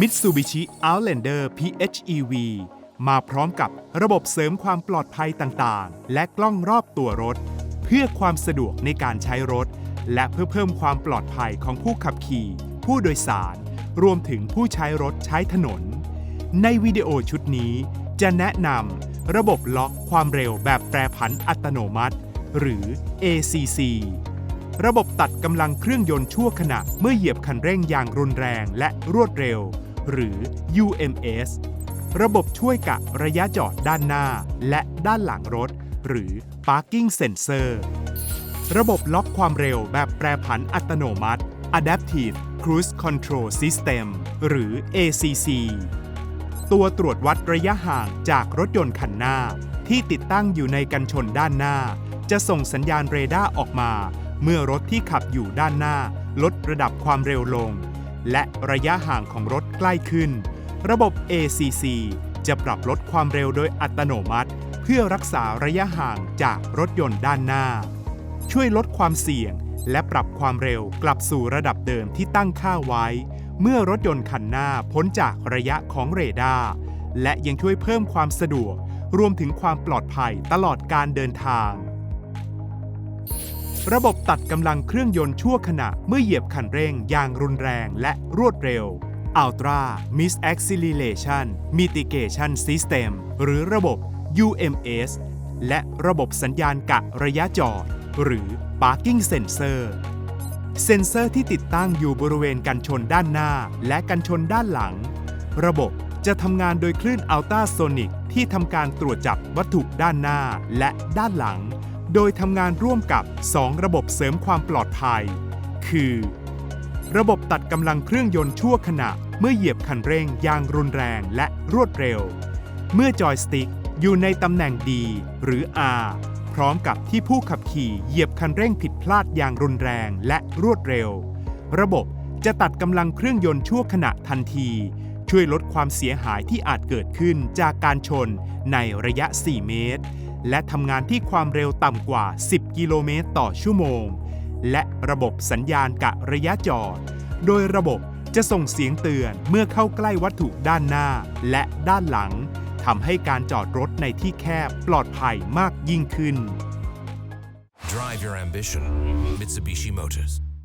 Mitsubishi Outlander PHEV มาพร้อมกับระบบเสริมความปลอดภัยต่างๆ และกล้องรอบตัวรถ เพื่อความสะดวกในการใช้รถ และเพื่อเพิ่มความปลอดภัยของผู้ขับขี่ ผู้โดยสาร รวมถึงผู้ใช้รถใช้ถนน ในวิดีโอชุดนี้ จะแนะนำระบบล็อกความเร็วแบบแปรผันอัตโนมัติ หรือ ACC ระบบตัดกำลังเครื่องยนต์ชั่วขณะเมื่อเหยียบคันเร่งอย่างรุนแรงและรวดเร็ว หรือ UMS ระบบช่วยกะระยะจอดด้านหน้า และด้านหลังรถ หรือ Parking Sensor ระบบล็อกความเร็วแบบแปรผันอัตโนมัติ Adaptive Cruise Control System หรือ ACC ตัวตรวจวัดระยะห่างจากรถยนต์คันหน้า ที่ติดตั้งอยู่ในกันชนด้านหน้า จะส่งสัญญาณเรดาร์ออกมา เมื่อรถที่ขับอยู่ด้านหน้า ลดระดับความเร็วลง และระยะห่างของรถใกล้ขึ้น ระบบ ACC จะปรับลดความเร็วโดยอัตโนมัติ เพื่อรักษาระยะห่างจากรถยนต์ด้านหน้า ช่วยลดความเสี่ยง และปรับความเร็วกลับสู่ระดับเดิมที่ตั้งค่าไว้ เมื่อรถยนต์คันหน้าพ้นจากระยะของเรดาร์และยังช่วยเพิ่มความสะดวก รวมถึงความปลอดภัยตลอดการเดินทาง ระบบตัดกำลังเครื่องยนต์ชั่วขณะเมื่อเหยียบคันเร่งอย่างรุนแรงและรวดเร็ว Ultra Miss Acceleration Mitigation System หรือระบบ UMS และระบบสัญญาณกะระยะจอด หรือ Parking Sensor เซ็นเซอร์ที่ติดตั้งอยู่บริเวณกันชนด้านหน้าและกันชนด้านหลัง ระบบจะทำงานโดยคลื่นอัลตราโซนิกที่ทำการตรวจจับวัตถุด้านหน้าและด้านหลัง โดยทำงานร่วมกับ 2 ระบบเสริมความปลอดภัย คือ ระบบตัดกำลังเครื่องยนต์ชั่วขณะเมื่อเหยียบคันเร่งอย่างรุนแรงและรวดเร็ว เมื่อจอยสติ๊กอยู่ในตำแหน่ง D หรือ R พร้อมกับที่ผู้ขับขี่เหยียบคันเร่งผิดพลาดอย่างรุนแรงและรวดเร็ว ระบบจะตัดกำลังเครื่องยนต์ชั่วขณะทันที ช่วยลดความเสียหายที่อาจเกิดขึ้นจากการชนในระยะ 4 เมตร และทำงานที่ความเร็วต่ำกว่า 10 กิโลเมตรต่อชั่วโมง และระบบสัญญาณกะระยะจอด โดยระบบจะส่งเสียงเตือนเมื่อเข้าใกล้วัตถุด้านหน้าและด้านหลังทำให้การจอดรถในที่แคบปลอดภัยมากยิ่งขึ้น Drive your ambition. Mitsubishi Motors.